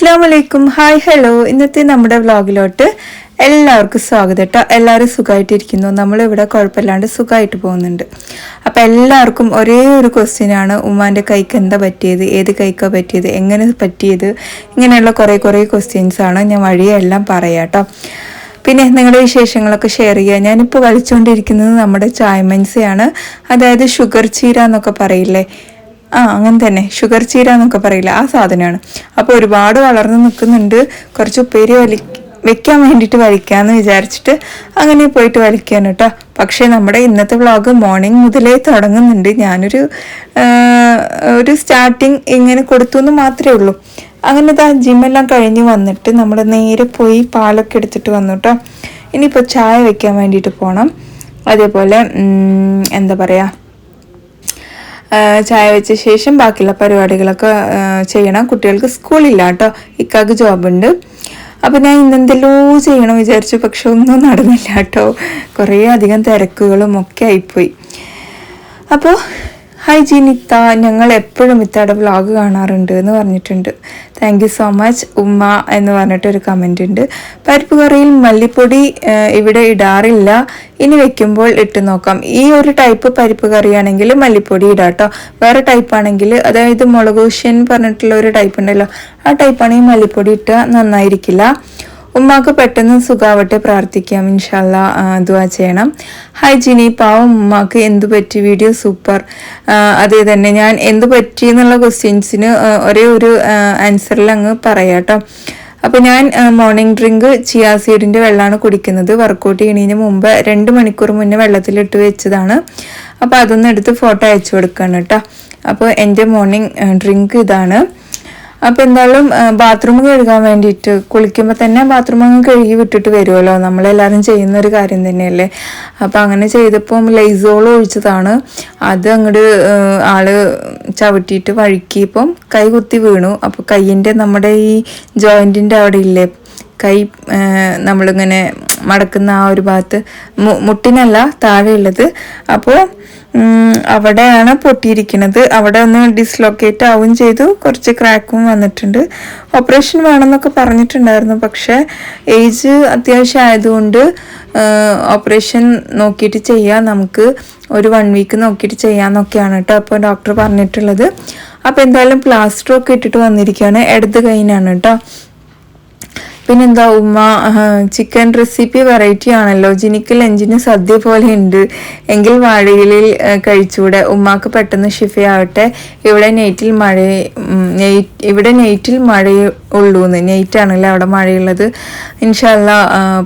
അസ്സാം വലൈക്കും hi hello ഇന്നത്തെ നമ്മുടെ വ്ളോഗിലോട്ട് എല്ലാവർക്കും സ്വാഗതം കേട്ടോ എല്ലാവരും സുഖമായിട്ടിരിക്കുന്നു നമ്മളിവിടെ കുഴപ്പമില്ലാണ്ട് സുഖമായിട്ട് പോകുന്നുണ്ട്. അപ്പോൾ എല്ലാവർക്കും ഒരേ ഒരു ക്വസ്റ്റ്യനാണ് ഉമ്മാന്റെ കൈക്ക് എന്താ പറ്റിയത്? ഏത് കൈക്കാണ് പറ്റിയത്? എങ്ങനെ പറ്റിയത്? ഇങ്ങനെയുള്ള കുറേ കുറേ ക്വസ്റ്റ്യൻസാണ് ഞാൻ വഴിയെല്ലാം പറയാം കേട്ടോ പിന്നെ നിങ്ങളുടെ വിശേഷങ്ങളൊക്കെ ഷെയർ ചെയ്യുക. ഞാനിപ്പോൾ കളിച്ചുകൊണ്ടിരിക്കുന്നത് നമ്മുടെ ചായ്മൻസയാണ് അതായത് ഷുഗർ ചീര എന്നൊക്കെ പറയില്ലേ? ആ അങ്ങനെ തന്നെ. ഷുഗർ ചീര എന്നൊക്കെ പറയില്ല ആ സാധനമാണ്. അപ്പോൾ ഒരുപാട് വളർന്ന് നിൽക്കുന്നുണ്ട്. കുറച്ച് ഉപ്പേരി വലി വെക്കാൻ വേണ്ടിയിട്ട് വലിക്കാമെന്ന് വിചാരിച്ചിട്ട് അങ്ങനെ പോയിട്ട് വലിക്കാൻ കേട്ടോ. പക്ഷേ നമ്മുടെ ഇന്നത്തെ വ്ളോഗ് മോർണിംഗ് മുതലേ തുടങ്ങുന്നുണ്ട്. ഞാനൊരു ഒരു സ്റ്റാർട്ടിങ് ഇങ്ങനെ കൊടുത്തു എന്ന് മാത്രമേ ഉള്ളൂ. അങ്ങനെ ദാ ജിമ്മെല്ലാം കഴിഞ്ഞ് വന്നിട്ട് നമ്മൾ നേരെ പോയി പാലൊക്കെ എടുത്തിട്ട് വന്നു കേട്ടോ. ഇനിയിപ്പോൾ ചായ വെക്കാൻ വേണ്ടിയിട്ട് പോകണം അതേപോലെ എന്താ പറയുക ചായ വെച്ച ശേഷം ബാക്കിയുള്ള പരിപാടികളൊക്കെ ചെയ്യണം. കുട്ടികൾക്ക് സ്കൂളില്ല കേട്ടോ. ഇക്കാക്ക് ജോബുണ്ട്. അപ്പം ഞാൻ ഇന്നെന്തെല്ലോ ചെയ്യണം വിചാരിച്ചു. പക്ഷെ ഒന്നും നടന്നില്ല കേട്ടോ. കുറേ അധികം തിരക്കുകളും ഒക്കെ ആയിപ്പോയി. അപ്പോൾ ഹായ് ജീനിത്ത ഞങ്ങൾ എപ്പോഴും ഇത്തയുടെ വ്ളോഗ് കാണാറുണ്ട് എന്ന് പറഞ്ഞിട്ടുണ്ട്. താങ്ക് യു സോ മച്ച് ഉമ്മ എന്ന് പറഞ്ഞിട്ടൊരു കമന്റ് ഉണ്ട്. പരിപ്പ് കറിയിൽ മല്ലിപ്പൊടി ഇവിടെ ഇടാറില്ല. ഇനി വെക്കുമ്പോൾ ഇട്ട് നോക്കാം. ഈ ഒരു ടൈപ്പ് പരിപ്പ് കറിയാണെങ്കിൽ മല്ലിപ്പൊടി ഇടാട്ടോ. വേറെ ടൈപ്പ് ആണെങ്കിൽ അതായത് മുളകുഷ്യൻ പറഞ്ഞിട്ടുള്ള ഒരു ടൈപ്പ് ഉണ്ടല്ലോ. ആ ടൈപ്പാണെങ്കിൽ മല്ലിപ്പൊടി ഇട്ടാൽ നന്നായിരിക്കില്ല. ഉമ്മാക്ക് പെട്ടെന്ന് സുഖാവട്ടെ പ്രാർത്ഥിക്കാം ഇൻഷാല്ല ദുവാ ചെയ്യണം. ഹായ് ജിനി. പാവം ഉമ്മാക്ക് എന്തു പറ്റി? വീഡിയോ സൂപ്പർ അതേ തന്നെ. ഞാൻ എന്തു പറ്റി എന്നുള്ള ക്വസ്റ്റ്യൻസിന് ഒരേ ഒരു ആൻസറിൽ അങ്ങ് പറയാം കേട്ടോ. അപ്പോൾ ഞാൻ മോർണിംഗ് ഡ്രിങ്ക് ചിയാ സീഡിന്റെ വെള്ളമാണ് കുടിക്കുന്നത്. വർക്കൗട്ട് ചെയ്യണതിന് മുമ്പ് രണ്ട് മണിക്കൂർ മുന്നേ വെള്ളത്തിലിട്ട് വെച്ചതാണ്. അപ്പോൾ അതൊന്ന് എടുത്ത് ഫോട്ടോ അയച്ചു കൊടുക്കുകയാണ് കേട്ടോ. അപ്പോൾ എന്റെ മോർണിംഗ് ഡ്രിങ്ക് ഇതാണ്. അപ്പോൾ എന്തായാലും ബാത്റൂം കഴുകാൻ വേണ്ടിയിട്ട് കുളിക്കുമ്പോൾ തന്നെ ബാത്റൂം അങ്ങ് കഴുകി വിട്ടിട്ട് വരുമല്ലോ നമ്മളെല്ലാവരും ചെയ്യുന്ന ഒരു കാര്യം തന്നെയല്ലേ? അപ്പോൾ അങ്ങനെ ചെയ്തപ്പം ലൈസോൾ ഒഴിച്ചതാണ്. അത് അങ്ങോട്ട് ആൾ ചവിട്ടിയിട്ട് വഴുക്കിയപ്പം കൈ കുത്തി വീണു. അപ്പോൾ കയ്യിന്റെ നമ്മുടെ ഈ ജോയിന്റിന്റെ അവിടെ ഇല്ലേ കൈ നമ്മളിങ്ങനെ മടക്കുന്ന ആ ഒരു ഭാഗത്ത് മുട്ടിനല്ല താഴെയുള്ളത്. അപ്പോൾ അവിടെയാണ് പൊട്ടിയിരിക്കുന്നത്. അവിടെ ഒന്ന് ഡിസ്ലൊക്കേറ്റ് ആവുകയും ചെയ്തു. കുറച്ച് ക്രാക്കും വന്നിട്ടുണ്ട്. ഓപ്പറേഷൻ വേണമെന്നൊക്കെ പറഞ്ഞിട്ടുണ്ടായിരുന്നു. പക്ഷേ ഏജ് അത്യാവശ്യം ആയതുകൊണ്ട് ഓപ്പറേഷൻ നോക്കിയിട്ട് ചെയ്യാം. നമുക്ക് ഒരു വൺ വീക്ക് നോക്കിയിട്ട് ചെയ്യാമെന്നൊക്കെയാണ് കേട്ടോ അപ്പോൾ ഡോക്ടർ പറഞ്ഞിട്ടുള്ളത്. അപ്പോൾ എന്തായാലും പ്ലാസ്റ്റർ ഒക്കെ ഇട്ടിട്ട് വന്നിരിക്കുകയാണ്. ഇടത് കൈയിനാണ് കേട്ടോ. പിന്നെന്താ ഉമ്മ ചിക്കൻ റെസിപ്പി വെറൈറ്റി ആണല്ലോ. ജിനിക്ക് ലഞ്ചിന് സദ്യ പോലെ ഉണ്ട്. എങ്കിൽ വാഴയിലിൽ കഴിച്ചൂടെ ഉമ്മാക്ക് പെട്ടെന്ന് ഷിഫയാവട്ടെ. ഇവിടെ നെയ്റ്റിൽ മഴ നെയ്റ്റ് ഇവിടെ നെയ്റ്റിൽ മഴ ഉള്ളൂന്ന്. നെയ്റ്റാണല്ലോ അവിടെ മഴയുള്ളത്. ഇൻഷല്ല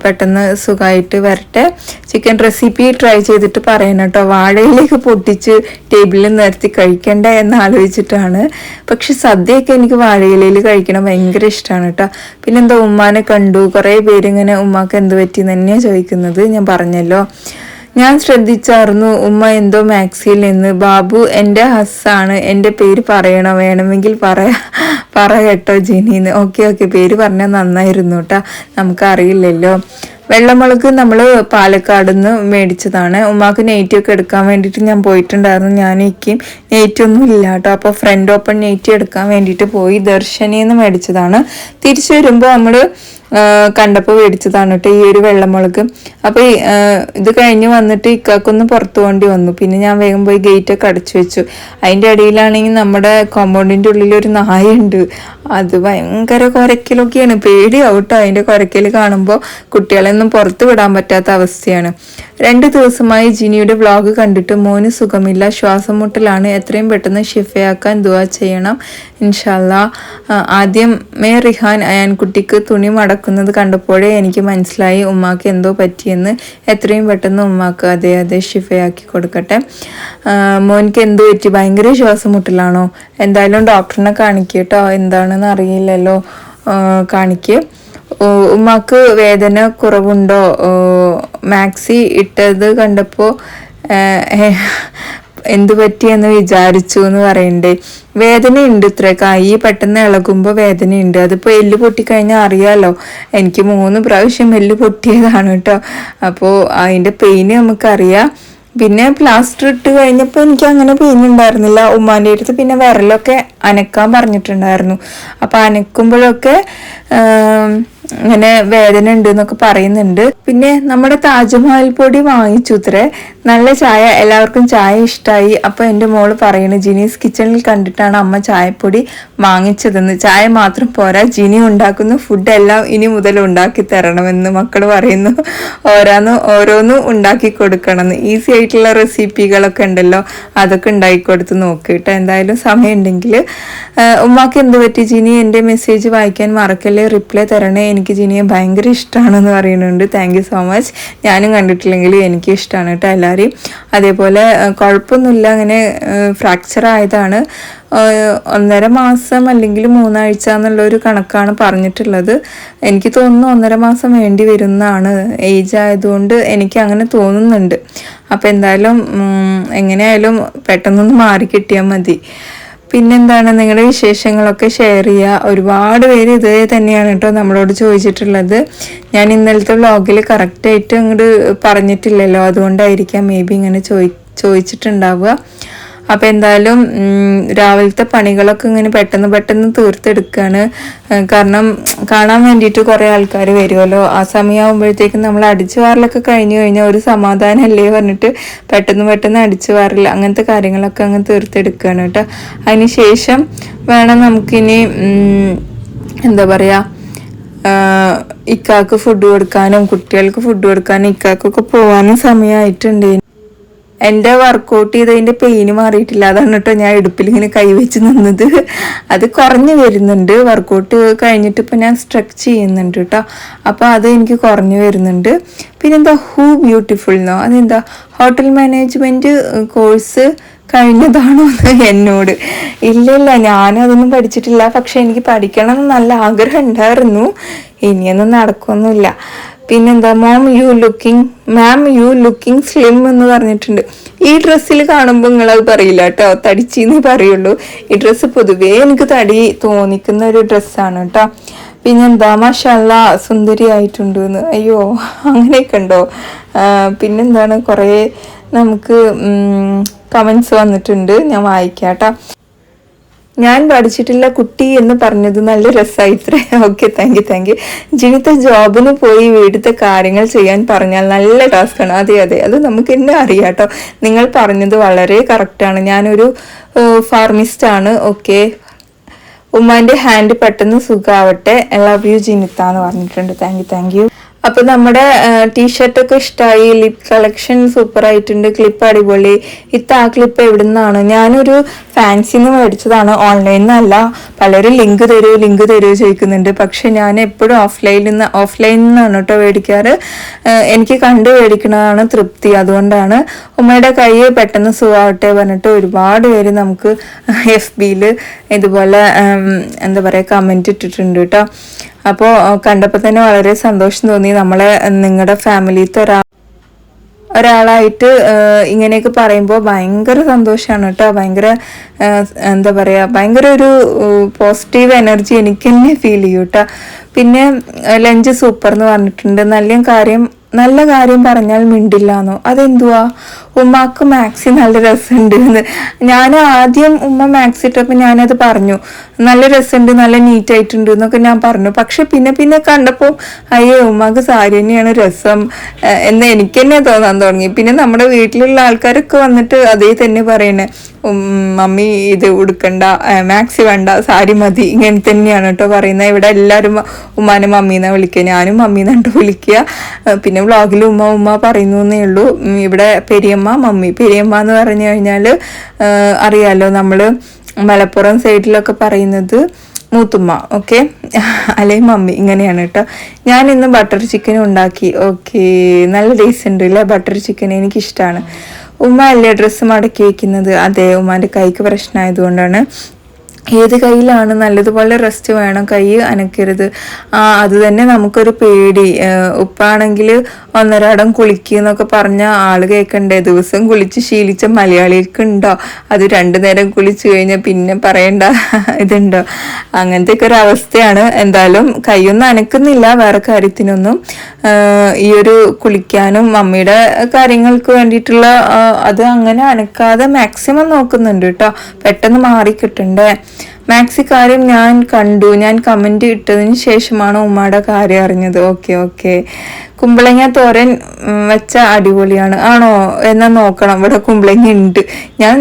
പെട്ടെന്ന് സുഖമായിട്ട് വരട്ടെ. ചിക്കൻ റെസിപ്പി ട്രൈ ചെയ്തിട്ട് പറയണം കേട്ടോ. വാഴയിലേക്ക് പൊട്ടിച്ച് ടേബിളിൽ നിർത്തി കഴിക്കണ്ട എന്ന് ആലോചിച്ചിട്ടാണ്. പക്ഷെ സദ്യയൊക്കെ എനിക്ക് വാഴയിലയിൽ കഴിക്കണം ഭയങ്കര ഇഷ്ടമാണ് കേട്ടോ. പിന്നെന്താ ഉമ്മാനെ കണ്ടു. കുറേ പേരിങ്ങനെ ഉമ്മാക്ക് എന്ത് പറ്റി തന്നെയാണ് ചോദിക്കുന്നത്. ഞാൻ പറഞ്ഞല്ലോ. ഞാൻ ശ്രദ്ധിച്ചായിരുന്നു ഉമ്മ എന്തോ മാക്സിയിൽ നിന്ന് ബാബു എന്റെ ഹസ്സാണ് എന്റെ പേര് പറയണം? വേണമെങ്കിൽ പറയാ പറ കേട്ടോ ജിനിന്ന്. ഓക്കെ ഓക്കെ പേര് പറഞ്ഞാൽ നന്നായിരുന്നു കേട്ടോ നമുക്കറിയില്ലല്ലോ. വെള്ളമുളക് നമ്മൾ പാലക്കാട് നിന്ന് മേടിച്ചതാണ്. ഉമ്മാക്ക് നെയ്റ്റി ഒക്കെ എടുക്കാൻ വേണ്ടിയിട്ട് ഞാൻ പോയിട്ടുണ്ടായിരുന്നു. ഞാൻ ഇക്കും നെയ്റ്റി ഒന്നും ഇല്ല കേട്ടോ അപ്പോൾ ഫ്രണ്ട് ഓപ്പൺ നെയ്റ്റി എടുക്കാൻ വേണ്ടിയിട്ട് പോയി ദർശനിന്ന് മേടിച്ചതാണ്. തിരിച്ചു വരുമ്പോൾ നമ്മൾ കണ്ടപ്പോൾ മേടിച്ചതാണ് കേട്ടോ ഈ ഒരു വെള്ളമുളക്. അപ്പോൾ ഇത് കഴിഞ്ഞ് വന്നിട്ട് ഇക്കാക്കൊന്ന് പുറത്തു പോകേണ്ടി വന്നു. പിന്നെ ഞാൻ വേഗം പോയി ഗേറ്റ് ഒക്കെ അടച്ചു വെച്ചു. അതിന്റെ ഇടയിലാണെങ്കിൽ നമ്മുടെ കോമ്പൗണ്ടിന്റെ ഉള്ളിൽ ഒരു നായുണ്ട് അത് ഭയങ്കര കുരക്കലൊക്കെയാണ്. പേടിയാവും കേട്ടോ അതിന്റെ കുരക്കൽ കാണുമ്പോൾ കുട്ടികളെയൊന്നും പുറത്ത് വിടാൻ പറ്റാത്ത അവസ്ഥയാണ്. രണ്ട് ദിവസമായി ജിനിയുടെ വ്ളോഗ് കണ്ടിട്ട് മോന് സുഖമില്ല ശ്വാസം മുട്ടലാണ്. എത്രയും പെട്ടെന്ന് ഷിഫയാക്കാൻ ദുവാ ചെയ്യണം. ഇൻഷാല്ല ആദ്യം മേ റിഹാൻ അയാൻകുട്ടിക്ക് തുണി മടക്കുന്നത് കണ്ടപ്പോഴേ എനിക്ക് മനസ്സിലായി ഉമ്മാക്ക് എന്തോ പറ്റിയെന്ന് എത്രയും പെട്ടെന്ന് ഉമ്മാക്ക് അതെ അതെ ഷിഫയാക്കി കൊടുക്കട്ടെ. മോനിക്ക് എന്ത് പറ്റി? ഭയങ്കര ശ്വാസം മുട്ടലാണോ എന്തായാലും ഡോക്ടറിനെ കാണിക്കട്ടോ എന്താണെന്ന് അറിയില്ലല്ലോ. കാണിക്കുക ഉമ്മാക്ക് വേദന കുറവുണ്ടോ? മാക്സി ഇട്ടത് കണ്ടപ്പോൾ എന്ത് പറ്റിയെന്ന് വിചാരിച്ചു എന്ന് പറയണ്ടേ. വേദനയുണ്ട് ഇത്ര കൈ പെട്ടെന്ന് ഇളകുമ്പോൾ വേദനയുണ്ട്. അതിപ്പോൾ എല്ല് പൊട്ടിക്കഴിഞ്ഞാൽ അറിയാലോ. എനിക്ക് മൂന്ന് പ്രാവശ്യം എല്ല് പൊട്ടിയതാണ് കേട്ടോ. അപ്പോൾ അതിന്റെ പെയിന് നമുക്കറിയാം. പിന്നെ പ്ലാസ്റ്റർ ഇട്ട് കഴിഞ്ഞപ്പോൾ എനിക്ക് അങ്ങനെ പെയിൻ ഉണ്ടായിരുന്നില്ല. ഉമ്മാന്റെ അടുത്ത് പിന്നെ വിരലൊക്കെ അനക്കാൻ പറഞ്ഞിട്ടുണ്ടായിരുന്നു. അപ്പോൾ അനക്കുമ്പോഴൊക്കെ ആം, ഇങ്ങനെ വേദന ഉണ്ട് എന്നൊക്കെ പറയുന്നുണ്ട്. പിന്നെ നമ്മുടെ താജ്മഹൽ പൊടി വാങ്ങിച്ചു ഇത്രേ. നല്ല ചായ എല്ലാവർക്കും ചായ ഇഷ്ടമായി അപ്പൊ എന്റെ മോൾ പറയണു ജിനീസ് കിച്ചണിൽ കണ്ടിട്ടാണ് അമ്മ ചായപ്പൊടി വാങ്ങിച്ചതെന്ന്. ചായ മാത്രം പോരാ ജിനി ഉണ്ടാക്കുന്ന ഫുഡ് എല്ലാം ഇനി മുതൽ ഉണ്ടാക്കി തരണമെന്ന് മക്കൾ പറയുന്നു. ഓരോന്ന് ഓരോന്നും ഉണ്ടാക്കി കൊടുക്കണമെന്ന് ഈസി ആയിട്ടുള്ള റെസിപ്പികളൊക്കെ ഉണ്ടല്ലോ അതൊക്കെ ഉണ്ടാക്കി കൊടുത്ത് നോക്കിയിട്ട് എന്തായാലും സമയമുണ്ടെങ്കിൽ ഉമ്മാക്ക് എന്ത് പറ്റി? ജിനി എന്റെ മെസ്സേജ് വായിക്കാൻ മറക്കല്ലേ? റിപ്ലൈ തരണേ എനിക്ക് ജിനിയെ ഭയങ്കര ഇഷ്ടമാണെന്ന് പറയുന്നുണ്ട്. താങ്ക് സോ മച്ച് ഞാനും കണ്ടിട്ടില്ലെങ്കിൽ എനിക്ക് ഇഷ്ടമാണ് കേട്ടോ എല്ലാവരെയും അതേപോലെ കുഴപ്പമൊന്നുമില്ല. അങ്ങനെ ഫ്രാക്ചർ ആയതാണ്. ഒന്നര മാസം അല്ലെങ്കിൽ മൂന്നാഴ്ച എന്നുള്ള ഒരു കണക്കാണ് പറഞ്ഞിട്ടുള്ളത്. എനിക്ക് തോന്നുന്നു ഒന്നര മാസം വേണ്ടി വരുന്നതാണ്. ഏജ് ആയതുകൊണ്ട് എനിക്ക് അങ്ങനെ തോന്നുന്നുണ്ട്. അപ്പോൾ എന്തായാലും എങ്ങനെയായാലും പെട്ടെന്നൊന്ന് മാറി കിട്ടിയാൽ മതി. പിന്നെന്താണ് നിങ്ങളുടെ വിശേഷങ്ങളൊക്കെ ഷെയർ ചെയ്യുക. ഒരുപാട് പേര് ഇത് തന്നെയാണ് കേട്ടോ നമ്മളോട് ചോദിച്ചിട്ടുള്ളത്. ഞാൻ ഇന്നലത്തെ വ്ളോഗിൽ കറക്റ്റായിട്ട് അങ്ങോട്ട് പറഞ്ഞിട്ടില്ലല്ലോ. അതുകൊണ്ടായിരിക്കാം മേ ബി ഇങ്ങനെ ചോദി ചോദിച്ചിട്ടുണ്ടാവുക. അപ്പോൾ എന്തായാലും രാവിലത്തെ പണികളൊക്കെ ഇങ്ങനെ പെട്ടെന്ന് പെട്ടെന്ന് തീർത്തെടുക്കുകയാണ് കാരണം കാണാൻ വേണ്ടിയിട്ട് കുറേ ആൾക്കാർ വരുമല്ലോ ആ സമയമാകുമ്പോഴത്തേക്കും നമ്മൾ അടിച്ചു വാറലൊക്കെ കഴിഞ്ഞു കഴിഞ്ഞാൽ ഒരു സമാധാനമല്ലേ പറഞ്ഞിട്ട് പെട്ടെന്ന് പെട്ടെന്ന് അടിച്ചു വാറില്ല അങ്ങനത്തെ കാര്യങ്ങളൊക്കെ അങ്ങ് തീർത്തെടുക്കുകയാണ് കേട്ടോ. അതിന് ശേഷം വേണം നമുക്കിനി എന്താ പറയുക ഇക്കാക്ക് ഫുഡ് കൊടുക്കാനും കുട്ടികൾക്ക് ഫുഡ് കൊടുക്കാനും ഇക്കാക്കൊക്കെ പോകാനും സമയമായിട്ടുണ്ട് എന്റെ വർക്കൗട്ട് ചെയ്തതിന്റെ പെയിന് മാറിയിട്ടില്ല. അതാണ് കേട്ടോ ഞാൻ ഇടുപ്പിൽ ഇങ്ങനെ കൈവച്ച് നിന്നത്. അത് കുറഞ്ഞു വരുന്നുണ്ട്. വർക്കൗട്ട് കഴിഞ്ഞിട്ട് ഇപ്പം ഞാൻ സ്ട്രെച്ച് ചെയ്യുന്നുണ്ട് കേട്ടോ. അപ്പോൾ അത് എനിക്ക് കുറഞ്ഞു വരുന്നുണ്ട്. പിന്നെന്താ ഹൂ ബ്യൂട്ടിഫുൾ എന്നോ അതെന്താ ഹോട്ടൽ മാനേജ്മെന്റ് കോഴ്സ് കഴിഞ്ഞതാണോ എന്ന് എന്നോട്. ഇല്ല ഇല്ല ഞാനതൊന്നും പഠിച്ചിട്ടില്ല. പക്ഷെ എനിക്ക് പഠിക്കണം എന്ന് നല്ല ആഗ്രഹം ഉണ്ടായിരുന്നു. ഇനിയൊന്നും നടക്കൊന്നുമില്ല. പിന്നെന്താ mom you looking ma'am you looking slim എന്ന് പറഞ്ഞിട്ടുണ്ട്. ഈ ഡ്രസ്സിൽ കാണുമ്പോൾ നിങ്ങളത് പറയില്ല കേട്ടോ. തടിച്ചെന്ന് പറയുള്ളൂ. ഈ ഡ്രസ്സ് പൊതുവേ എനിക്ക് തടി തോന്നിക്കുന്ന ഒരു ഡ്രസ്സാണ് കേട്ടോ. പിന്നെന്താ മഷല്ല സുന്ദരി ആയിട്ടുണ്ട് എന്ന്. അയ്യോ അങ്ങനെയൊക്കെ ഉണ്ടോ? പിന്നെന്താണ് കുറേ നമുക്ക് കമൻസ് വന്നിട്ടുണ്ട്. ഞാൻ വായിക്കാം കേട്ടോ. ഞാൻ പഠിച്ചിട്ടില്ല കുട്ടി എന്ന് പറഞ്ഞത് നല്ല രസമായിത്രേ okay thank you thank you ജിനിത്തെ ജോബിന് പോയി വീട്ടിലത്തെ കാര്യങ്ങൾ ചെയ്യാൻ പറഞ്ഞാൽ നല്ല ടാസ്ക്കാണ് അതെ അതെ. അത് നമുക്ക് എന്നെ അറിയാം കേട്ടോ. നിങ്ങൾ പറഞ്ഞത് വളരെ കറക്റ്റാണ് ഞാനൊരു ഫാർമിസ്റ്റ് ആണ്. ഓക്കെ ഉമ്മാന്റെ ഹാൻഡ് പെട്ടെന്ന് സുഖാവട്ടെ. ലവ് യു ജിനിത്ത എന്ന് പറഞ്ഞിട്ടുണ്ട്. താങ്ക് യു താങ്ക് യു അപ്പൊ നമ്മുടെ ടീഷർട്ട് ഒക്കെ ഇഷ്ടമായി ലിപ് കളക്ഷൻ സൂപ്പർ ആയിട്ടുണ്ട് ക്ലിപ്പ് അടിപൊളി. ഇത്ത ആ ക്ലിപ്പ് എവിടെ നിന്നാണ് ഞാനൊരു ഫാൻസിന്ന് മേടിച്ചതാണ് ഓൺലൈനിൽ നിന്നല്ല പലരും ലിങ്ക് തരൂ ലിങ്ക് തരൂ ചോദിക്കുന്നുണ്ട്. പക്ഷെ ഞാൻ എപ്പോഴും ഓഫ്ലൈനിൽ നിന്ന് ഓഫ്ലൈനിൽ നിന്നാണ് കേട്ടോ മേടിക്കാറ്. എനിക്ക് കണ്ടു മേടിക്കുന്നതാണ് തൃപ്തി. അതുകൊണ്ടാണ് ഉമ്മയുടെ കൈ പെട്ടെന്ന് സുഖാവട്ടെ പറഞ്ഞിട്ട് ഒരുപാട് പേര് നമുക്ക് എഫ് ബിയിൽ ഇതുപോലെ എന്താ പറയുക കമന്റ് ഇട്ടിട്ടുണ്ട് കേട്ടോ അപ്പോൾ കണ്ടപ്പോൾ തന്നെ വളരെ സന്തോഷം തോന്നി. നമ്മളെ നിങ്ങളുടെ ഫാമിലിത്തെ ഒരാൾ ഒരാളായിട്ട് ഇങ്ങനെയൊക്കെ പറയുമ്പോൾ ഭയങ്കര സന്തോഷമാണ് കേട്ടോ. ഭയങ്കര എന്താ പറയുക ഭയങ്കര ഒരു പോസിറ്റീവ് എനർജി എനിക്ക് തന്നെ ഫീൽ ചെയ്യും കേട്ടോ. പിന്നെ ലഞ്ച് സൂപ്പർ എന്ന് പറഞ്ഞിട്ടുണ്ട്. നല്ല കാര്യം നല്ല കാര്യം പറഞ്ഞാൽ മിണ്ടില്ല എന്നോ അതെന്തുവാ? ഉമ്മാക്ക് മാക്സി നല്ല രസമുണ്ട് എന്ന് ഞാൻ ആദ്യം ഉമ്മ മാക്സി ഇട്ടപ്പോൾ ഞാനത് പറഞ്ഞു. നല്ല രസമുണ്ട് നല്ല നീറ്റ് ആയിട്ടുണ്ട് എന്നൊക്കെ ഞാൻ പറഞ്ഞു. പക്ഷെ പിന്നെ പിന്നെ കണ്ടപ്പോൾ അയ്യോ ഉമ്മാക്ക് സാരി തന്നെയാണ് രസം. എന്ന് എനിക്ക് തന്നെ തോന്നാൻ തുടങ്ങി. പിന്നെ നമ്മുടെ വീട്ടിലുള്ള ആൾക്കാരൊക്കെ വന്നിട്ട് അതേ തന്നെ പറയണേ. മമ്മി ഇത് ഉടുക്കണ്ട മാക്സി വേണ്ട സാരി മതി ഇങ്ങനെ തന്നെയാണ് കേട്ടോ പറയുന്നത്. ഇവിടെ എല്ലാവരും ഉമ്മാനും മമ്മീന്നാ വിളിക്കുക ഞാനും മമ്മീന്നാണ് വിളിക്കുക. പിന്നെ വ്ളോഗിൽ ഉമ്മ ഉമ്മ പറയുന്നു എന്നേ ഉള്ളൂ. ഇവിടെ പെരിയമ്മ മമ്മി. പെരിയമ്മ എന്ന് പറഞ്ഞു കഴിഞ്ഞാൽ അറിയാലോ നമ്മൾ മലപ്പുറം സൈഡിലൊക്കെ പറയുന്നത് മൂത്തുമ്മ ഓക്കെ? അല്ലെങ്കിൽ മമ്മി ഇങ്ങനെയാണ് കേട്ടോ. ഞാൻ ഇന്ന് ബട്ടർ ചിക്കൻ ഉണ്ടാക്കി. ഓക്കെ നല്ല ടേസ്റ്റ് ഉണ്ട് അല്ലേ ബട്ടർ ചിക്കൻ എനിക്കിഷ്ടമാണ് ഉമ്മ അല്ലേ ഡ്രസ്സ് മടക്കി വെക്കുന്നത്? അതെ ഉമ്മാന്റെ കൈക്ക് പ്രശ്നമായതുകൊണ്ടാണ് ഏത് കയ്യിലാണ് നല്ലതുപോലെ റെസ്റ്റ് വേണം? കൈ അനക്കരുത്. ആ അത് തന്നെ നമുക്കൊരു പേടി. ഉപ്പാണെങ്കിൽ ഒന്നരാടം കുളിക്കുന്നൊക്കെ പറഞ്ഞ ആൾ കേൾക്കണ്ടേ ദിവസം കുളിച്ച് ശീലിച്ച മലയാളികൾക്ക് ഉണ്ടോ അത് രണ്ടു നേരം കുളിച്ചു കഴിഞ്ഞാൽ പിന്നെ പറയണ്ട. ഇതുണ്ടോ? അങ്ങനത്തെ ഒക്കെ ഒരു അവസ്ഥയാണ്. എന്തായാലും കൈയൊന്നും അനക്കുന്നില്ല വേറെ കാര്യത്തിനൊന്നും. ഈ ഒരു കുളിക്കാനും മമ്മിയുടെ കാര്യങ്ങൾക്ക് വേണ്ടിയിട്ടുള്ള അത് അങ്ങനെ അനക്കാതെ മാക്സിമം നോക്കുന്നുണ്ട് കേട്ടോ. പെട്ടെന്ന് മാറി കിട്ടണ്ടേ മാക്സി കാര്യം ഞാൻ കണ്ടു. ഞാൻ കമന്റ് ഇട്ടതിന് ശേഷമാണ് ഉമ്മയുടെ കാര്യം അറിഞ്ഞത്. ഓക്കെ ഓക്കെ കുമ്പളങ്ങ തോരൻ വെച്ച അടിപൊളിയാണ്. ആണോ? എന്നാൽ നോക്കണം. ഇവിടെ കുമ്പളങ്ങ ഉണ്ട് ഞാൻ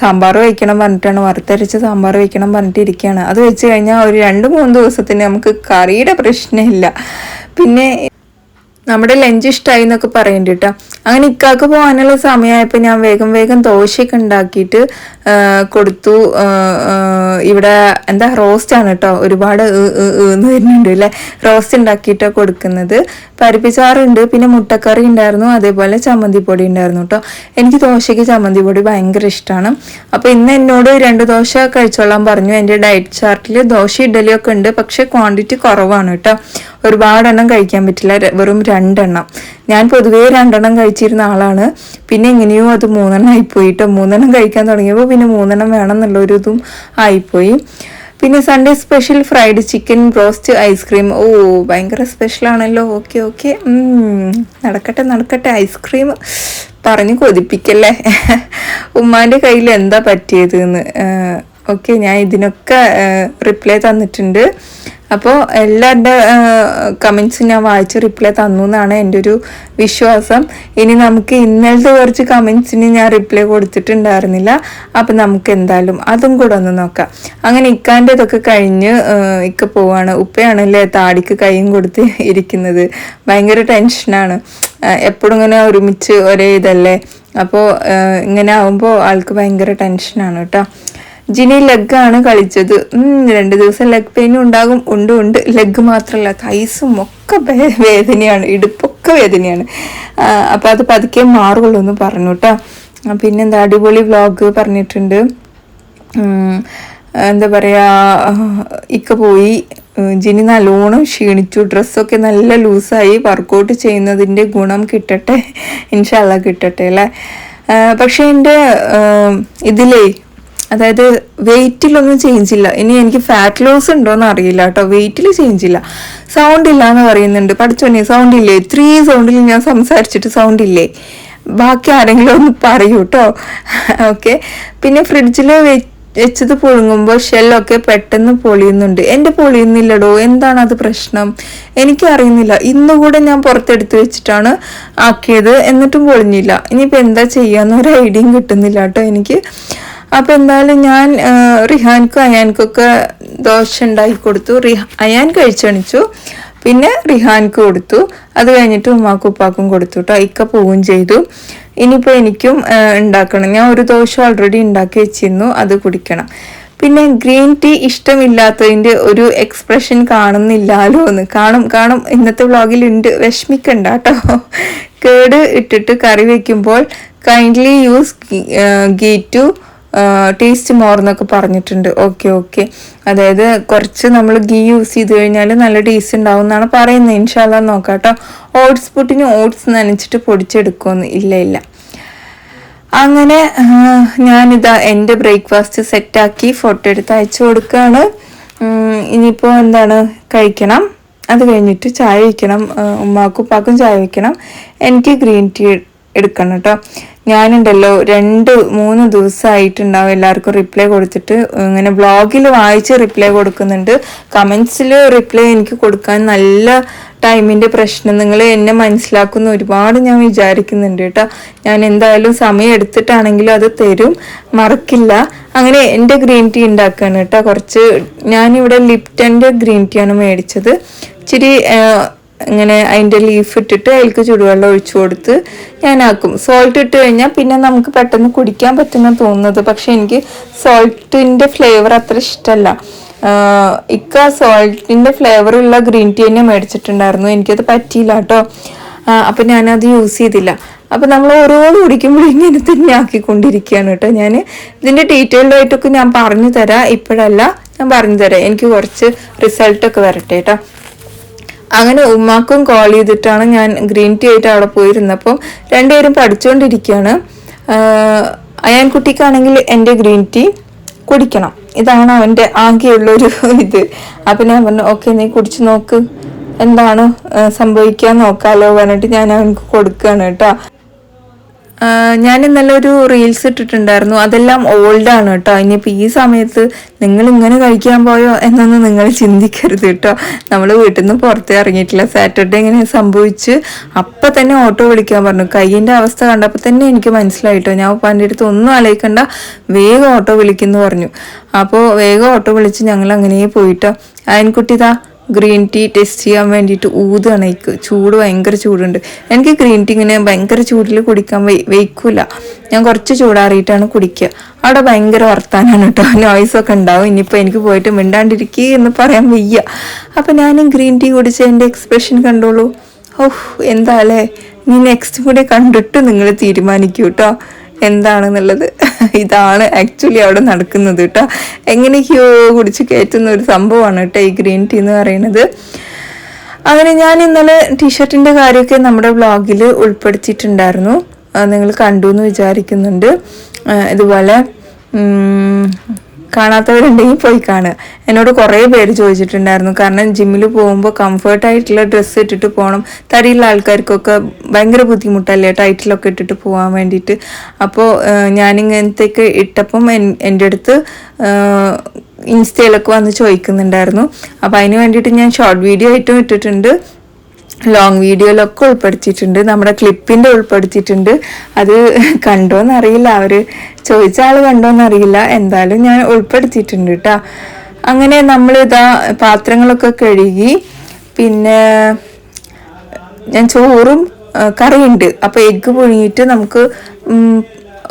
സാമ്പാർ വയ്ക്കണം പറഞ്ഞിട്ടാണ്. വറുത്തരച്ച് സാമ്പാർ വയ്ക്കണം പറഞ്ഞിട്ട് ഇരിക്കുകയാണ് അത് വെച്ച് കഴിഞ്ഞാൽ ഒരു രണ്ട് മൂന്ന് ദിവസത്തിന് നമുക്ക് കറിയുടെ പ്രശ്നമില്ല. പിന്നെ നമ്മുടെ ലഞ്ച് ഇഷ്ടമായി എന്നൊക്കെ പറയുന്നുണ്ട് കേട്ടോ. അങ്ങനെ ഇക്കാക്ക് പോകാനുള്ള സമയമായപ്പോൾ ഞാൻ വേഗം വേഗം ദോശയൊക്കെ ഉണ്ടാക്കിയിട്ട് കൊടുത്തു. ഇവിടെ എന്താ റോസ്റ്റ് ആണ് കേട്ടോ. ഒരുപാട് എന്ന് വരുന്നുണ്ട് അല്ലേ? റോസ്റ്റ് ഉണ്ടാക്കിയിട്ടാണ് കൊടുക്കുന്നത്. പരിപ്പിച്ചാറുണ്ട് പിന്നെ മുട്ടക്കറി ഉണ്ടായിരുന്നു അതേപോലെ ചമ്മന്തി പൊടി ഉണ്ടായിരുന്നു കേട്ടോ. എനിക്ക് ദോശയ്ക്ക് ചമ്മന്തി പൊടി ഭയങ്കര ഇഷ്ടമാണ് അപ്പോൾ ഇന്ന് എന്നോട് രണ്ട് ദോശ കഴിച്ചോളാൻ പറഞ്ഞു. എന്റെ ഡയറ്റ് ചാർട്ടിൽ ദോശ ഇഡലിയൊക്കെ ഉണ്ട് പക്ഷേ ക്വാണ്ടിറ്റി കുറവാണ് കേട്ടോ. ഒരുപാടെണ്ണം കഴിക്കാൻ പറ്റില്ല. വെറും രണ്ടെണ്ണം. ഞാൻ പൊതുവേ രണ്ടെണ്ണം കഴിച്ചിരുന്ന ആളാണ്. പിന്നെ എങ്ങനെയോ അത് മൂന്നെണ്ണം ആയിപ്പോയിട്ടോ. മൂന്നെണ്ണം കഴിക്കാൻ തുടങ്ങിയപ്പോൾ പിന്നെ മൂന്നെണ്ണം വേണം എന്നുള്ളൊരു ഇതും ആയിപ്പോയി. പിന്നെ Sunday special fried chicken broast ice cream ഓ ഭയങ്കര സ്പെഷ്യൽ ആണല്ലോ. ഓക്കെ ഓക്കെ നടക്കട്ടെ നടക്കട്ടെ. ഐസ്ക്രീം പറഞ്ഞ് കൊതിപ്പിക്കല്ലേ? ഉമ്മാന്റെ കയ്യിൽ എന്താ പറ്റിയത് എന്ന് ഓക്കെ ഞാൻ ഇതിനൊക്കെ റിപ്ലൈ തന്നിട്ടുണ്ട്. അപ്പോൾ എല്ലാവരുടെ കമൻസും ഞാൻ വായിച്ച് റിപ്ലൈ തന്നു എന്നാണ് എന്റെ ഒരു വിശ്വാസം. ഇനി നമുക്ക് ഇന്നലത്തെ കുറച്ച് കമൻസിന് ഞാൻ റിപ്ലൈ കൊടുത്തിട്ടുണ്ടായിരുന്നില്ല. അപ്പം നമുക്ക് എന്തായാലും അതും കൂടെ ഒന്ന് നോക്കാം. അങ്ങനെ ഇക്കാന്റെ ഇതൊക്കെ കഴിഞ്ഞ് ഇക്ക പോവാണ്. ഉപ്പയാണല്ലേ താടിക്ക് കൈയും കൊടുത്ത് ഇരിക്കുന്നത്. ഭയങ്കര ടെൻഷനാണ് എപ്പോഴും ഇങ്ങനെ ഒരുമിച്ച് ഒരേ ഇതല്ലേ? അപ്പോൾ ഇങ്ങനെ ആവുമ്പോൾ ആൾക്ക് ഭയങ്കര ടെൻഷനാണ് കേട്ടോ. ജിനി ലെഗാണ് കളിച്ചത്. രണ്ട് ദിവസം ലെഗ് പെയിനും ഉണ്ടാകും. ഉണ്ട് ഉണ്ട്. ലെഗ് മാത്രമല്ല തൈസും ഒക്കെ വേദനയാണ്. ഇടുപ്പൊക്കെ വേദനയാണ്. അപ്പോൾ അത് പതുക്കെ മാറുള്ളൂ എന്ന് പറഞ്ഞു കേട്ടോ പിന്നെന്താ അടിപൊളി വ്ളോഗ് പറഞ്ഞിട്ടുണ്ട്. എന്താ പറയാ ഇക്ക പോയി. ജിനി നല്ലോണം ക്ഷീണിച്ചു. ഡ്രസ്സൊക്കെ നല്ല ലൂസായി. വർക്കൗട്ട് ചെയ്യുന്നതിന്റെ ഗുണം കിട്ടട്ടെ. ഇൻഷാല്ല കിട്ടട്ടെ അല്ലേ? പക്ഷേ എന്റെ ഇതിലേ അതായത് വെയിറ്റിലൊന്നും ചേഞ്ച് ഇല്ല. ഇനി എനിക്ക് ഫാറ്റ് ലോസ് ഉണ്ടോയെന്ന് അറിയില്ല കേട്ടോ. വെയിറ്റിൽ ചേഞ്ച് ഇല്ല. സൗണ്ട് ഇല്ല എന്ന് പറയുന്നുണ്ട്. പഠിച്ചോനെ സൗണ്ട് ഇല്ലേ? ത്രീ സൗണ്ടിൽ ഞാൻ സംസാരിച്ചിട്ട് സൗണ്ട് ഇല്ലേ? ബാക്കി ആരെങ്കിലും ഒന്ന് പറയൂ കേട്ടോ ഓക്കെ പിന്നെ ഫ്രിഡ്ജിൽ വെച്ചത് പുഴുങ്ങുമ്പോൾ ഷെല്ലൊക്കെ പെട്ടെന്ന് പൊളിയുന്നുണ്ട്. എന്റെ പൊളിയുന്നില്ലടോ. എന്താണ് അത് പ്രശ്നം? എനിക്കറിയുന്നില്ല ഇന്നുകൂടെ ഞാൻ പുറത്തെടുത്ത് വെച്ചിട്ടാണ് ആക്കിയത്. എന്നിട്ടും പൊളിഞ്ഞില്ല. ഇനിയിപ്പോൾ എന്താ ചെയ്യാന്ന് ഒരു ഐഡിയയും കിട്ടുന്നില്ല കേട്ടോ എനിക്ക്. അപ്പോൾ എന്തായാലും ഞാൻ റിഹാൻക്കും അയാൻക്കൊക്കെ ദോശ ഉണ്ടാക്കി കൊടുത്തു. റിഹ അയാൻ കഴിച്ചണിച്ചു. പിന്നെ റിഹാൻക്ക് കൊടുത്തു. അത് കഴിഞ്ഞിട്ട് ഉമ്മാക്കും ഉപ്പാക്കും കൊടുത്തു കേട്ടോ ഇക്ക പോവുകയും ചെയ്തു. ഇനിയിപ്പോൾ എനിക്കും ഉണ്ടാക്കണം. ഞാൻ ഒരു ദോശ ഓൾറെഡി ഉണ്ടാക്കി വെച്ചിരുന്നു. അത് കുടിക്കണം. പിന്നെ ഗ്രീൻ ടീ ഇഷ്ടമില്ലാത്തതിന്റെ ഒരു എക്സ്പ്രഷൻ കാണുന്നില്ലാലോ എന്ന്. കാണും കാണും. ഇന്നത്തെ വ്ളോഗിൽ ഉണ്ട്. വിഷമിക്കണ്ട കേട്ടോ കേട് ഇട്ടിട്ട് കറി വയ്ക്കുമ്പോൾ kindly use ghee to taste മോർന്നൊക്കെ പറഞ്ഞിട്ടുണ്ട്. ഓക്കെ ഓക്കെ അതായത് കുറച്ച് നമ്മൾ ഗീ യൂസ് ചെയ്ത് കഴിഞ്ഞാൽ നല്ല ടേസ്റ്റ് ഉണ്ടാവും എന്നാണ് പറയുന്നത്. ഇൻഷാല്ല നോക്കാം കേട്ടോ ഓട്സ് പുട്ടിന് ഓട്സ് നനച്ചിട്ട് പൊടിച്ചെടുക്കുമെന്ന് ഇല്ല ഇല്ല. അങ്ങനെ ഞാനിതാ എന്റെ ബ്രേക്ക്ഫാസ്റ്റ് സെറ്റാക്കി ഫോട്ടോ എടുത്ത് അയച്ചു കൊടുക്കുകയാണ് ഇനിയിപ്പോൾ എന്താണ്? കഴിക്കണം. അത് കഴിഞ്ഞിട്ട് ചായ വയ്ക്കണം. ഉമ്മാക്കും ഉപ്പാക്കും ചായ വയ്ക്കണം. എനിക്ക് ഗ്രീൻ ടീ എടുക്കണം കേട്ടോ ഞാനുണ്ടല്ലോ രണ്ട് മൂന്ന് ദിവസമായിട്ടുണ്ടാവും എല്ലാവർക്കും റിപ്ലൈ കൊടുത്തിട്ട്. ഇങ്ങനെ ബ്ലോഗിൽ വായിച്ച് റിപ്ലൈ കൊടുക്കുന്നുണ്ട്. കമൻസിൽ റിപ്ലൈ എനിക്ക് കൊടുക്കാൻ നല്ല ടൈമിന്റെ പ്രശ്നം. നിങ്ങൾ എന്നെ മനസ്സിലാക്കുന്ന ഒരുപാട് ഞാൻ വിചാരിക്കുന്നുണ്ട് കേട്ടോ ഞാൻ എന്തായാലും സമയം എടുത്തിട്ടാണെങ്കിലും അത് തരും. മറക്കില്ല. അങ്ങനെ എന്റെ ഗ്രീൻ ടീ ഉണ്ടാക്കുകയാണ് കേട്ടോ കുറച്ച് ഞാനിവിടെ ലിപ്റ്റന്റെ ഗ്രീൻ ടീ ആണ് മേടിച്ചത്. ഇച്ചിരി ഇങ്ങനെ അതിന്റെ ലീഫ് ഇട്ടിട്ട് അതിലേക്ക് ചുടുവെള്ളം ഒഴിച്ചു കൊടുത്ത് ഞാനാക്കും. സോൾട്ട് ഇട്ട് കഴിഞ്ഞാൽ പിന്നെ നമുക്ക് പെട്ടെന്ന് കുടിക്കാൻ പറ്റുന്ന തോന്നുന്നത്. പക്ഷെ എനിക്ക് സോൾട്ടിന്റെ ഫ്ലേവർ അത്ര ഇഷ്ടമല്ല ഇക്ക സോൾട്ടിന്റെ ഫ്ലേവർ ഉള്ള ഗ്രീൻ ടീ തന്നെ മേടിച്ചിട്ടുണ്ടായിരുന്നു. എനിക്കത് പറ്റിയില്ല കേട്ടോ. അപ്പം ഞാനത് യൂസ് ചെയ്തില്ല. അപ്പം നമ്മൾ ഓരോന്ന് കുടിക്കുമ്പോഴും ഇങ്ങനെ തന്നെ ആക്കിക്കൊണ്ടിരിക്കുകയാണ് കേട്ടോ ഞാൻ ഇതിന്റെ ഡീറ്റെയിൽഡായിട്ടൊക്കെ ഞാൻ പറഞ്ഞു തരാം. ഇപ്പോഴല്ല ഞാൻ പറഞ്ഞു തരാം. എനിക്ക് കുറച്ച് റിസൾട്ടൊക്കെ വരട്ടെ കേട്ടോ. അങ്ങനെ ഉമ്മാക്കും കോൾ ചെയ്തിട്ടാണ് ഞാൻ ഗ്രീൻ ടീ ആയിട്ട് അവിടെ പോയിരുന്നപ്പം രണ്ടുപേരും പഠിച്ചുകൊണ്ടിരിക്കുകയാണ് അയാൻകുട്ടിക്കാണെങ്കിൽ എന്റെ ഗ്രീൻ ടീ കുടിക്കണം. ഇതാണ് അവന്റെ ആകെയുള്ളൊരു ഇത്. അപ്പം ഞാൻ പറഞ്ഞു ഓക്കെ നീ കുടിച്ചു നോക്ക്. എന്താണ് സംഭവിക്കാൻ നോക്കാമല്ലോ പറഞ്ഞിട്ട് ഞാൻ അവനക്ക് കൊടുക്കുകയാണ് കേട്ടോ. ഞാൻ ഇന്നലെ ഒരു റീൽസ് ഇട്ടിട്ടുണ്ടായിരുന്നു. അതെല്ലാം ഓൾഡാണ് കേട്ടോ. ഇനിയിപ്പോൾ ഈ സമയത്ത് നിങ്ങൾ ഇങ്ങനെ കഴിക്കാൻ പോയോ എന്നൊന്നും നിങ്ങൾ ചിന്തിക്കരുത് കേട്ടോ. നമ്മൾ വീട്ടിൽ നിന്ന് പുറത്തേ ഇറങ്ങിയിട്ടില്ല. സാറ്റർഡേ ഇങ്ങനെ സംഭവിച്ച് അപ്പം തന്നെ ഓട്ടോ വിളിക്കാൻ പറഞ്ഞു. കൈയിന്റെ അവസ്ഥ കണ്ടപ്പോൾ തന്നെ എനിക്ക് മനസ്സിലായിട്ടോ ഞാൻ ഉപ്പാന്റെ അടുത്ത് ഒന്നും ആലോചിക്കണ്ട. വേഗം ഓട്ടോ വിളിക്കുന്നു പറഞ്ഞു. അപ്പോൾ വേഗം ഓട്ടോ വിളിച്ച് ഞങ്ങൾ അങ്ങനെ പോയിട്ടോ അയൻകുട്ടി ഇതാ ഗ്രീൻ ടീ ടെസ്റ്റ് ചെയ്യാൻ വേണ്ടിയിട്ട് ഊതാണ് എനിക്ക് ചൂട് ഭയങ്കര ചൂടുണ്ട്. എനിക്ക് ഗ്രീൻ ടീ ഇങ്ങനെ ഭയങ്കര ചൂടിൽ കുടിക്കാൻ വൈ വയ്ക്കൂല. ഞാൻ കുറച്ച് ചൂടാറിയിട്ടാണ് കുടിക്കുക. അവിടെ ഭയങ്കര വർത്താനാണ് കേട്ടോ നോയ്സൊക്കെ ഉണ്ടാവും. ഇനിയിപ്പോൾ എനിക്ക് പോയിട്ട് മിണ്ടാണ്ടിരിക്കുക എന്ന് പറയാൻ വയ്യ. അപ്പം ഞാനും ഗ്രീൻ ടീ കുടിച്ച എന്റെ എക്സ്പ്രഷൻ കണ്ടോളൂ. ഓഹ് എന്താ അല്ലേ? നീ നെക്സ്റ്റ് കൂടെ കണ്ടിട്ട് നിങ്ങൾ തീരുമാനിക്കൂ കേട്ടോ എന്താണെന്നുള്ളത്? ഇതാണ് ആക്ച്വലി അവിടെ നടക്കുന്നത് കേട്ടോ. എങ്ങനെയൊക്കെയോ കുടിച്ച് കയറ്റുന്ന ഒരു സംഭവമാണ് കേട്ടോ ഈ ഗ്രീൻ ടീ എന്ന് പറയുന്നത്. അങ്ങനെ ഞാൻ ഇന്നലെ ടീഷർട്ടിന്റെ കാര്യമൊക്കെ നമ്മുടെ വ്ളോഗിൽ ഉൾപ്പെടുത്തിയിട്ടുണ്ടായിരുന്നു. നിങ്ങൾ കണ്ടു എന്ന് വിചാരിക്കുന്നുണ്ട് ഇതുപോലെ കാണാത്തവരുണ്ടെങ്കിൽ പോയി കാണുക. എന്നോട് കുറേ പേര് ചോദിച്ചിട്ടുണ്ടായിരുന്നു. കാരണം ജിമ്മിൽ പോകുമ്പോൾ കംഫർട്ട് ആയിട്ടുള്ള ഡ്രസ്സ് ഇട്ടിട്ട് പോകണം തടിയുള്ള ആൾക്കാർക്കൊക്കെ ഭയങ്കര ബുദ്ധിമുട്ടല്ലേ? ടൈറ്റിലൊക്കെ ഇട്ടിട്ട് പോകാൻ വേണ്ടിയിട്ട്. അപ്പോൾ ഞാനിങ്ങനത്തേക്ക് ഇട്ടപ്പം എന്റെ അടുത്ത് ഇൻസ്റ്റയിലൊക്കെ വന്ന് ചോദിക്കുന്നുണ്ടായിരുന്നു. അപ്പോൾ അതിന് വേണ്ടിയിട്ട് ഞാൻ ഷോർട്ട് വീഡിയോ ആയിട്ടും ഇട്ടിട്ടുണ്ട്. ലോങ് വീഡിയോയിലൊക്കെ ഉൾപ്പെടുത്തിയിട്ടുണ്ട്. നമ്മുടെ ക്ലിപ്പിന്റെ ഉൾപ്പെടുത്തിയിട്ടുണ്ട്. അത് കണ്ടോന്നറിയില്ല അവർ ചോദിച്ച ആൾ കണ്ടോന്നറിയില്ല എന്തായാലും ഞാൻ ഉൾപ്പെടുത്തിയിട്ടുണ്ട് കേട്ടോ അങ്ങനെ നമ്മൾ ഇതാ പാത്രങ്ങളൊക്കെ കഴുകി പിന്നെ ഞാൻ ചോറും കറിയുണ്ട്. അപ്പോൾ എഗ്ഗ് പുഴുങ്ങിയിട്ട് നമുക്ക്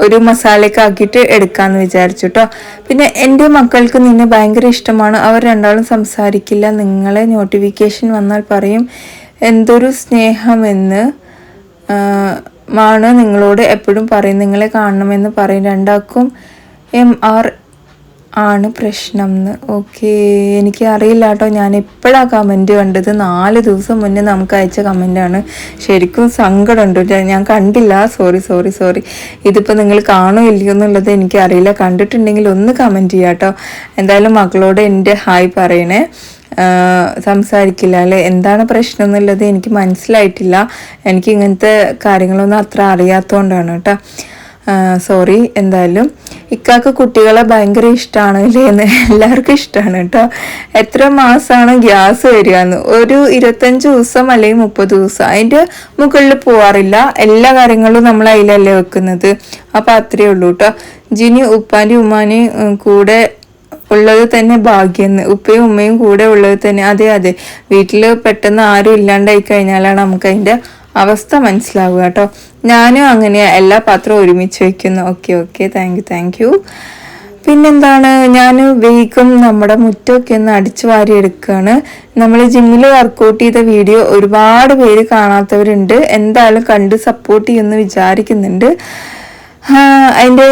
ഒരു മസാലയൊക്കെ ആക്കിയിട്ട് എടുക്കാമെന്ന് വിചാരിച്ചു കേട്ടോ പിന്നെ എന്റെ മക്കൾക്ക് നിന്നെ ഭയങ്കര ഇഷ്ടമാണ്. അവർ രണ്ടാളും സംസാരിക്കില്ല. നിങ്ങളെ നോട്ടിഫിക്കേഷൻ വന്നാൽ പറയും. എന്തൊരു സ്നേഹമെന്ന് ആണ് നിങ്ങളോട് എപ്പോഴും പറയും. നിങ്ങളെ കാണണമെന്ന് പറയും. രണ്ടാക്കും എം ആർ ആണ് പ്രശ്നം എന്ന് ഓക്കെ. എനിക്ക് അറിയില്ല കേട്ടോ. ഞാൻ എപ്പോഴാണ് കമന്റ് കണ്ടത്? നാല് ദിവസം മുന്നേ നമുക്ക് അയച്ച കമന്റാണ്. ശരിക്കും സങ്കടമുണ്ട്. ഞാൻ കണ്ടില്ല. Sorry sorry sorry. ഇതിപ്പോൾ നിങ്ങൾ കാണോ ഇല്ലയോ എന്നുള്ളത് എനിക്കറിയില്ല. കണ്ടിട്ടുണ്ടെങ്കിൽ ഒന്ന് കമന്റ് ചെയ്യാം കേട്ടോ എന്തായാലും മക്കളോട് എന്റെ ഹായ് പറയണേ. സംസാരിക്കില്ല അല്ലെ? എന്താണ് പ്രശ്നം എന്നുള്ളത് എനിക്ക് മനസ്സിലായിട്ടില്ല. എനിക്ക് ഇങ്ങനത്തെ കാര്യങ്ങളൊന്നും അത്ര അറിയാത്തതുകൊണ്ടാണ് കേട്ടോ. സോറി എന്തായാലും. ഇക്കാക്ക് കുട്ടികളെ ഭയങ്കര ഇഷ്ടമാണ് അല്ലേ? എന്ന് എല്ലാവർക്കും ഇഷ്ടമാണ് കേട്ടോ. എത്ര മാസമാണ് ഗ്യാസ് വരിക എന്ന്? ഒരു ഇരുപത്തഞ്ച് ദിവസം അല്ലെങ്കിൽ മുപ്പത് ദിവസം. അതിന്റെ മുകളിൽ പോവാറില്ല. എല്ലാ കാര്യങ്ങളും നമ്മൾ അതിലല്ലേ വെക്കുന്നത്. അപ്പം അത്രയേ ഉള്ളൂ കേട്ടോ. ജിനി ഉപ്പാന്റെ ഉമ്മാനെയും കൂടെ ഉള്ളത് തന്നെ ഭാഗ്യം ഉപ്പയും ഉമ്മയും കൂടെ ഉള്ളത് തന്നെ അതെ അതെ. വീട്ടിൽ പെട്ടെന്ന് ആരും ഇല്ലാണ്ടായി കഴിഞ്ഞാലാണ് നമുക്ക് അതിന്റെ അവസ്ഥ മനസ്സിലാവുക കേട്ടോ. ഞാനും അങ്ങനെയാ എല്ലാ പാത്രവും ഒരുമിച്ച് വെക്കുന്നു. Okay okay thank you thank you പിന്നെന്താണ്? ഞാൻ വേഗം നമ്മുടെ മുറ്റമൊക്കെ ഒന്ന് അടിച്ചു വാരി എടുക്കുകയാണ് നമ്മൾ ജിമ്മിൽ വർക്കൗട്ട് ചെയ്ത വീഡിയോ ഒരുപാട് പേര് കാണാത്തവരുണ്ട്. എന്തായാലും കണ്ട് സപ്പോർട്ട് ചെയ്യുമെന്ന് വിചാരിക്കുന്നുണ്ട്. അതിന്റെ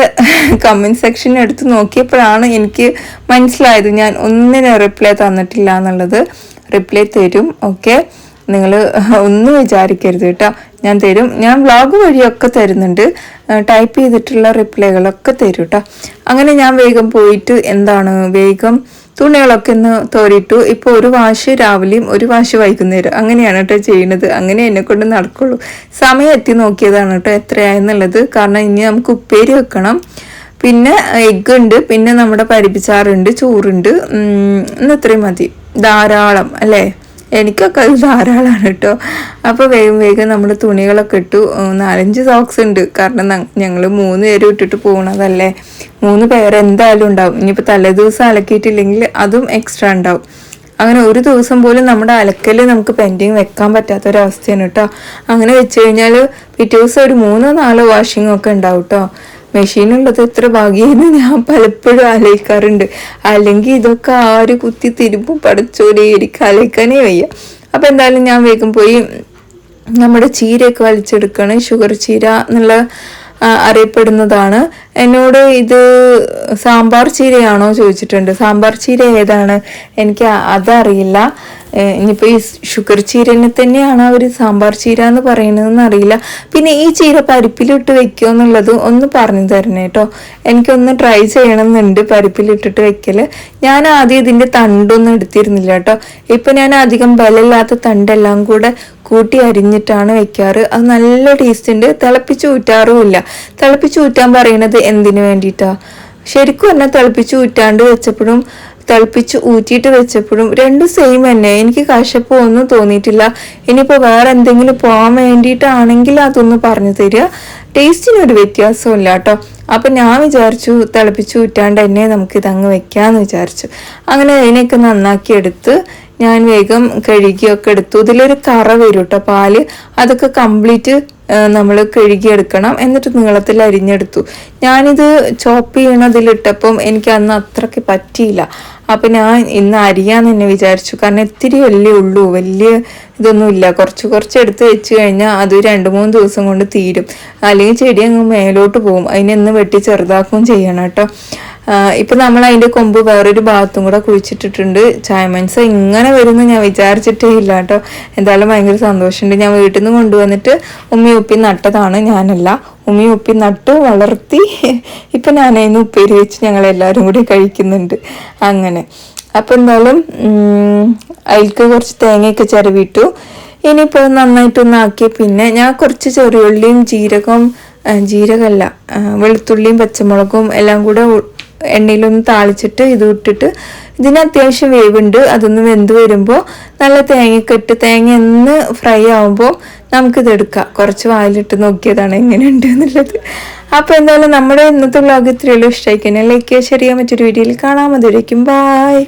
കമന്റ് സെക്ഷൻ എടുത്ത് നോക്കിയപ്പോഴാണ് എനിക്ക് മനസ്സിലായത്. ഞാൻ ഒന്നിനും റിപ്ലൈ തന്നിട്ടില്ല എന്നുള്ളത്. റിപ്ലൈ തരും ഓക്കെ നിങ്ങൾ ഒന്നും വിചാരിക്കരുത് കേട്ടോ. ഞാൻ തരും. ഞാൻ വ്ളോഗ് വഴിയൊക്കെ തരുന്നുണ്ട്. ടൈപ്പ് ചെയ്തിട്ടുള്ള റിപ്ലൈകളൊക്കെ തരും കേട്ടോ. അങ്ങനെ ഞാൻ വേഗം പോയിട്ട് എന്താണ് വേഗം തുണികളൊക്കെ ഒന്ന് തോരിട്ടു. ഇപ്പോൾ ഒരു വാശ് രാവിലെയും ഒരു വാശ് വൈകുന്നേരം. അങ്ങനെയാണ് കേട്ടോ ചെയ്യുന്നത് അങ്ങനെ എന്നെ കൊണ്ട് നടക്കുള്ളൂ. സമയം എത്തി നോക്കിയതാണ് കേട്ടോ എത്രയായെന്നുള്ളത്. കാരണം ഇനി നമുക്ക് ഉപ്പേരി വെക്കണം. പിന്നെ എഗ്ഗ് ഉണ്ട്. പിന്നെ നമ്മുടെ പരിപ്പിച്ചാറുണ്ട് ചോറുണ്ട്. ഇന്ന് ഇത്രയും മതി. ധാരാളം അല്ലേ? എനിക്കൊക്കെ അത് ധാരാളമാണ് കേട്ടോ. അപ്പോൾ വേഗം വേഗം നമ്മൾ തുണികളൊക്കെ ഇട്ടു. നാലഞ്ച് സോക്സ് ഉണ്ട്. കാരണം ഞങ്ങൾ മൂന്ന് പേരും ഇട്ടിട്ട് പോകണതല്ലേ മൂന്ന് പേർ എന്തായാലും ഉണ്ടാവും. ഇനിയിപ്പോൾ തലേദിവസം അലക്കിയിട്ടില്ലെങ്കിൽ അതും എക്സ്ട്രാ ഉണ്ടാവും. അങ്ങനെ ഒരു ദിവസം പോലും നമ്മുടെ അലക്കൽ നമുക്ക് പെൻഡിങ് വെക്കാൻ പറ്റാത്തൊരവസ്ഥയാണ് കേട്ടോ. അങ്ങനെ വെച്ച് കഴിഞ്ഞാൽ പിറ്റേ ദിവസം ഒരു മൂന്നോ നാലോ വാഷിംഗ് ഒക്കെ ഉണ്ടാവും കേട്ടോ. മെഷീനുള്ളത് എത്ര ഭാഗ്യെന്ന് ഞാൻ പലപ്പോഴും ആലോചിക്കാറുണ്ട്. അല്ലെങ്കിൽ ഇതൊക്കെ ആര് കുത്തി തിരുമ്പും പടച്ചോലേ എനിക്ക് ആലോചിക്കാനേ വയ്യ. അപ്പം എന്തായാലും ഞാൻ വേഗം പോയി നമ്മുടെ ചീരയൊക്കെ വലിച്ചെടുക്കണം. ഷുഗർ ചീര എന്നുള്ള ആ, അറിയപ്പെടുന്നതാണ്. എന്നോട് ഇത് സാമ്പാർ ചീരയാണോ ചോദിച്ചിട്ടുണ്ട്. സാമ്പാർ ചീര ഏതാണ്? എനിക്ക് അതറിയില്ല. ഇനിയിപ്പോൾ ഈ ഷുഗർ ചീരനെ തന്നെയാണ് അവർ സാമ്പാർ ചീര എന്ന് പറയുന്നതെന്ന് അറിയില്ല. പിന്നെ ഈ ചീര പരിപ്പിലിട്ട് വെക്കുക എന്നുള്ളത് ഒന്ന് പറഞ്ഞു തരണേ കേട്ടോ. എനിക്കൊന്ന് ട്രൈ ചെയ്യണമെന്നുണ്ട് പരിപ്പിലിട്ടിട്ട് വെക്കൽ ഞാൻ ആദ്യം ഇതിന്റെ തണ്ടൊന്നും എടുത്തിരുന്നില്ല കേട്ടോ. ഇപ്പം ഞാൻ അധികം ബലമില്ലാത്ത തണ്ടെല്ലാം കൂടെ കൂട്ടി അരിഞ്ഞിട്ടാണ് വെക്കാറ്. അത് നല്ല ടേസ്റ്റ് ഉണ്ട്. തിളപ്പിച്ച് ഊറ്റാറുമില്ല. തിളപ്പിച്ച് ഊറ്റാൻ പറയണത് എന്തിനു വേണ്ടിയിട്ടാ? ശരിക്കും എന്നെ തിളപ്പിച്ച് ഊറ്റാണ്ട് വെച്ചപ്പോഴും തിളപ്പിച്ച് ഊറ്റിയിട്ട് വെച്ചപ്പോഴും രണ്ടും സെയിം തന്നെ. എനിക്ക് കശപ്പോ ഒന്നും തോന്നിയിട്ടില്ല. ഇനിയിപ്പോൾ വേറെ എന്തെങ്കിലും പോകാൻ വേണ്ടിയിട്ടാണെങ്കിൽ അതൊന്ന് പറഞ്ഞു തരിക. ടേസ്റ്റിനൊരു വ്യത്യാസവും ഇല്ല കേട്ടോ. അപ്പം ഞാൻ വിചാരിച്ചു തിളപ്പിച്ച് ഊറ്റാണ്ട് തന്നെ നമുക്ക് ഇതങ്ങ് വെക്കാമെന്ന് വിചാരിച്ചു. അങ്ങനെ അതിനെയൊക്കെ നന്നാക്കി എടുത്ത് ഞാൻ വേഗം കഴുകിയൊക്കെ എടുത്തു. ഇതിലൊരു കറ വരും കേട്ടോ പാൽ? അതൊക്കെ കംപ്ലീറ്റ് നമ്മൾ കഴുകിയെടുക്കണം എന്നിട്ട് നീളത്തിൽ അരിഞ്ഞെടുത്തു. ഞാനിത് ചോപ്പ് ചെയ്യണതിലിട്ടപ്പം എനിക്ക് അന്ന് അത്രയ്ക്ക് പറ്റിയില്ല. അപ്പം ഞാൻ ഇന്ന് അരിയാന്ന് തന്നെ വിചാരിച്ചു. കാരണം ഇത്തിരി വലിയ ഉള്ളൂ വലിയ ഇതൊന്നുമില്ല കുറച്ച് കുറച്ച് എടുത്ത് വെച്ച് കഴിഞ്ഞാൽ അത് രണ്ട് മൂന്ന് ദിവസം കൊണ്ട് തീരും. അല്ലെങ്കിൽ ചെടി അങ്ങ് മേലോട്ട് പോകും. അതിനെന്ന് വെട്ടി ചെറുതാക്കുകയും ചെയ്യണം കേട്ടോ. ഇപ്പം നമ്മൾ അതിന്റെ കൊമ്പ് വേറൊരു ഭാഗത്തും കൂടെ കുഴിച്ചിട്ടിട്ടുണ്ട്. ചായമൻസ ഇങ്ങനെ വരുമെന്ന് ഞാൻ വിചാരിച്ചിട്ടേ ഇല്ല കേട്ടോ. എന്തായാലും ഭയങ്കര സന്തോഷമുണ്ട്. ഞാൻ വീട്ടിൽ നിന്ന് കൊണ്ടുവന്നിട്ട് ഉമ്മി ഉപ്പി നട്ടതാണ്. ഞാനല്ല. ഉമ്മി ഉപ്പി നട്ടു വളർത്തി. ഇപ്പം ഞാനതിന് ഉപ്പേരി വെച്ച് ഞങ്ങൾ എല്ലാവരും കൂടി കഴിക്കുന്നുണ്ട്. അങ്ങനെ. അപ്പം എന്തായാലും അതിൽക്ക് കുറച്ച് തേങ്ങയൊക്കെ ചിരവിട്ടു. ഇനിയിപ്പോൾ നന്നായിട്ടൊന്ന് ആക്കി പിന്നെ ഞാൻ കുറച്ച് ചെറിയുള്ളിയും ജീരകവും ജീരകമല്ല വെളുത്തുള്ളിയും പച്ചമുളകും എല്ലാം കൂടെ എണ്ണയിലൊന്ന് താളിച്ചിട്ട് ഇത് ഇട്ടിട്ട് ഇതിന് അത്യാവശ്യം വേവുണ്ട്. അതൊന്ന് വെന്ത് വരുമ്പോൾ നല്ല തേങ്ങയൊക്കെ ഇട്ട് തേങ്ങ ഒന്ന് ഫ്രൈ ആവുമ്പോൾ നമുക്കിത് എടുക്കാം. കുറച്ച് വായിലിട്ട് നോക്കിയതാണ് എങ്ങനെയുണ്ട് എന്നുള്ളത്. അപ്പോൾ എന്തായാലും നമ്മുടെ ഇന്നത്തെ വ്ളോഗ് ഇത്രയുള്ളൂ ഇഷ്ടമായിക്കഴിഞ്ഞാൽ ലൈക്ക് ചെയ്യുക ശരിയാ മറ്റൊരു വീഡിയോയിൽ കാണാൻ മതിയായിരിക്കും ബായ്